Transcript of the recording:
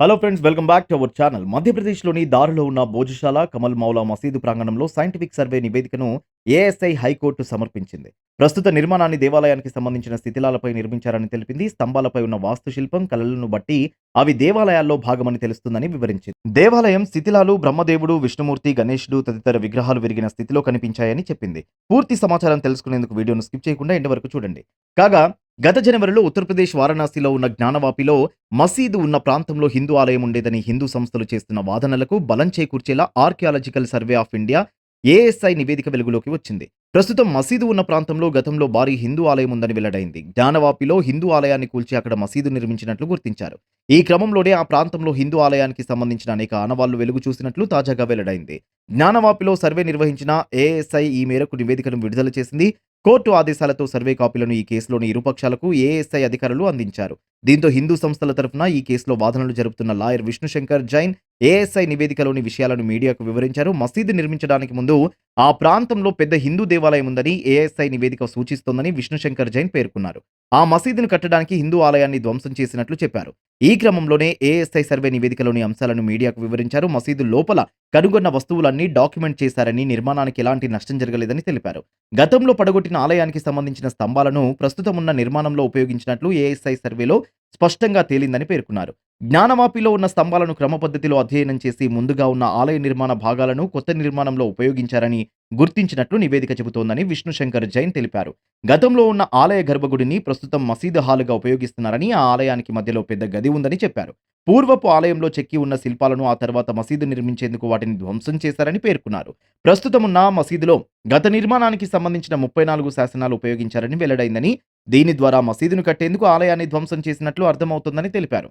Hello friends welcome back to our channel మధ్యప్రదేశ్లోని దారిలో ఉన్న భోజశాల కమల్ మౌలా మసీదు ప్రాంగణంలో సైంటిఫిక్ సర్వే నివేదికను ఏఎస్ఐ హైకోర్టు సమర్పించింది. ప్రస్తుత నిర్మాణాన్ని దేవాలయానికి సంబంధించిన శిథిలాలపై నిర్మించారని తెలిపింది. స్తంభాలపై ఉన్న వాస్తుశిల్పం కళలను బట్టి అవి దేవాలయాల్లో భాగమని తెలుస్తుందని వివరించింది. దేవాలయం శిథిలాలు బ్రహ్మదేవుడు విష్ణుమూర్తి గణేశుడు తదితర విగ్రహాలు విరిగిన స్థితిలో కనిపించాయని చెప్పింది. పూర్తి సమాచారం తెలుసుకునేందుకు వీడియోను స్కిప్ చేయకుండా ఇంటి వరకు చూడండి. కాగా గత జనవరిలో ఉత్తరప్రదేశ్ వారణాసిలో ఉన్న జ్ఞానవాపిలో మసీదు ఉన్న ప్రాంతంలో హిందూ ఆలయం ఉండేదని హిందూ సంస్థలు చేస్తున్న వాదనలకు బలం చేకూర్చేలా archaeological survey of India ASI నివేదిక వెలుగులోకి వచ్చింది. ప్రస్తుతం మసీదు ఉన్న ప్రాంతంలో గతంలో భారీ హిందూ ఆలయం ఉందని వెల్లడైంది. జ్ఞానవాపిలో హిందూ ఆలయాన్ని కూల్చి అక్కడ మసీదు నిర్మించినట్లు గుర్తించారు. ఈ క్రమంలోనే ఆ ప్రాంతంలో హిందూ ఆలయానికి సంబంధించిన అనేక ఆనవాళ్ళు వెలుగు చూసినట్లు తాజాగా వెల్లడైంది. జ్ఞానవాపిలో సర్వే నిర్వహించిన ఏఎస్ఐ ఈ మేరకు నివేదికను విడుదల చేసింది. కోర్టు ఆదేశాలతో సర్వే కాపీలను ఈ కేసులోని ఇరుపక్షాలకు ఏఎస్ఐ అధికారులు అందించారు. దీంతో హిందూ సంస్థల తరఫున ఈ కేసులో వాదనలు జరుపుతున్న లాయర్ విష్ణుశంకర్ జైన్ ఏఎస్ఐ నివేదికలోని విషయాలను మీడియాకు వివరించారు. మసీదు నిర్మించడానికి ముందు ఆ ప్రాంతంలో పెద్ద హిందూ దేవాలయం ఉందని ఏఎస్ఐ నివేదిక సూచిస్తోందని విష్ణుశంకర్ జైన్ పేర్కొన్నారు. ఆ మసీదును కట్టడానికి హిందూ ఆలయాన్ని ధ్వంసం చేసినట్లు చెప్పారు. ఈ క్రమంలోనే ఏఎస్ఐ సర్వే నివేదికలోని అంశాలను మీడియాకు వివరించారు. మసీదు లోపల కనుగొన్న వస్తువులన్నీ డాక్యుమెంట్ చేశారని నిర్మాణానికి ఎలాంటి నష్టం జరగలేదని తెలిపారు. గతంలో పడగొట్టిన ఆలయానికి సంబంధించిన స్తంభాలను ప్రస్తుతం ఉన్న నిర్మాణంలో ఉపయోగించినట్లు ఏఎస్ఐ సర్వేలో స్పష్టంగా తేలిందని పేర్కొన్నారు. జ్ఞానమాపిలో ఉన్న స్తంభాలను క్రమపద్ధతిలో అధ్యయనం చేసి ముందుగా ఉన్న ఆలయ నిర్మాణ భాగాలను కొత్త నిర్మాణంలో ఉపయోగించారని గుర్తించినట్లు నివేదిక చెబుతోందని విష్ణుశంకర్ జైన్ తెలిపారు. గతంలో ఉన్న ఆలయ గర్భగుడిని ప్రస్తుతం మసీదు హాలుగా ఉపయోగిస్తున్నారని ఆ ఆలయానికి మధ్యలో పెద్ద గది ఉందని చెప్పారు. పూర్వపు ఆలయంలో చెక్కి ఉన్న శిల్పాలను ఆ తర్వాత మసీదు నిర్మించేందుకు వాటిని ధ్వంసం చేశారని పేర్కొన్నారు. ప్రస్తుతమున్న మసీదులో గత నిర్మాణానికి సంబంధించిన ముప్పై నాలుగు శాసనాలు ఉపయోగించారని వెల్లడైందని దీని ద్వారా మసీదును కట్టేందుకు ఆలయాన్ని ధ్వంసం చేసినట్లు అర్థమవుతుందని తెలిపారు.